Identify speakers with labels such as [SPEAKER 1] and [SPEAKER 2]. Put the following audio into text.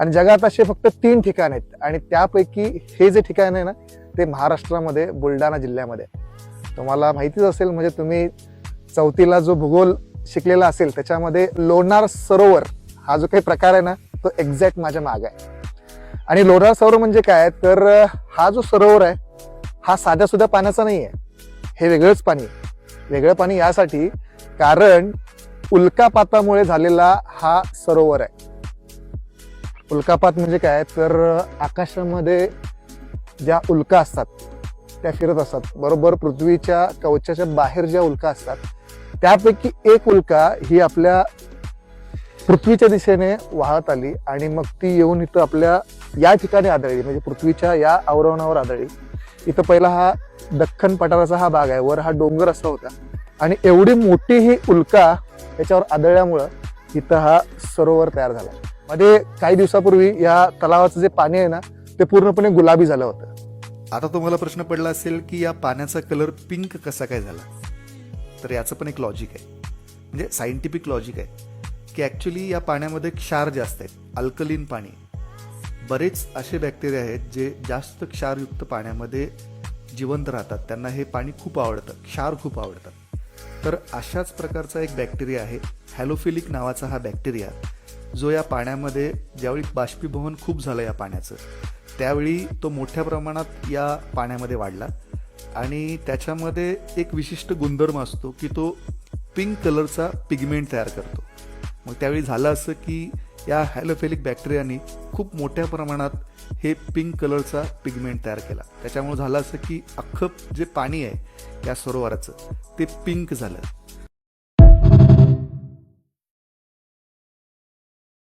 [SPEAKER 1] आणि जगात असे फक्त तीन ठिकाण आहेत. आणि त्यापैकी हे जे ठिकाण आहे ना ते महाराष्ट्रामध्ये बुलढाणा जिल्ह्यामध्ये. तुम्हाला माहितीच असेल म्हणजे तुम्ही चौथीला जो भूगोल शिकलेला असेल त्याच्यामध्ये लोणार सरोवर हा जो काही प्रकार आहे ना तो एक्झॅक्ट माझ्या माग आहे. आणि लोणार सरोवर म्हणजे काय तर हा जो सरोवर आहे हा साध्या सुद्धा पाण्याचा नाही आहे. हे वेगळंच पाणी आहे. वेगळं पाणी यासाठी कारण उल्कापातामुळे झालेला हा सरोवर आहे. उल्कापात म्हणजे काय? तर आकाशामध्ये ज्या उल्का असतात त्या फिरत असतात. बरोबर? पृथ्वीच्या कवचाच्या बाहेर ज्या उल्का असतात त्यापैकी एक उल्का ही आपल्या पृथ्वीच्या दिशेने वाहत आली आणि मग ती येऊन इथं आपल्या या ठिकाणी आदळली म्हणजे पृथ्वीच्या या आवरणावर आदळली. इथं पहिला हा दख्खन पठाराचा हा भाग आहे. वर हा डोंगर असा होता. आणि एवढी मोठी ही उल्का याच्यावर आदळल्यामुळं इथं हा सरोवर तयार झाला. मध्ये काही दिवसापूर्वी या तलावाचं जे पाणी आहे ना ते पूर्णपणे गुलाबी झालं होतं.
[SPEAKER 2] आता तुम्हाला प्रश्न पडला असेल की या पाण्याचा कलर पिंक कसा काय झाला? तर याचं पण एक लॉजिक आहे. म्हणजे सायंटिफिक लॉजिक आहे की ॲक्च्युली या पाण्यामध्ये क्षार जास्त आहेत अल्कलीन पाणी बरेच असे बॅक्टेरिया आहेत जे जास्त क्षारयुक्त पाण्यामध्ये जिवंत राहतात. त्यांना हे पाणी खूप आवडतं क्षार खूप आवडतात तर अशाच प्रकारचा एक बॅक्टेरिया आहे हॅलोफिलिक नावाचा हा बॅक्टेरिया जो या पाण्यामध्ये ज्यावेळी बाष्पीभवन खूप झालं या पाण्याचं त्यावेळी तो मोठ्या प्रमाणात या पाण्यामध्ये वाढला. आणि त्याच्यामध्ये एक विशिष्ट गुणधर्म असतो की तो पिंक कलरचा पिगमेंट तयार करतो. मग त्यावेळी झालं असं की या हॅलोफेलिक बॅक्टेरियानी खूप मोठ्या प्रमाणात हे पिंक कलरचा पिगमेंट तयार केला. त्याच्यामुळे झालं असं की अख्खं जे पाणी आहे या सरोवराचं ते पिंक झालं.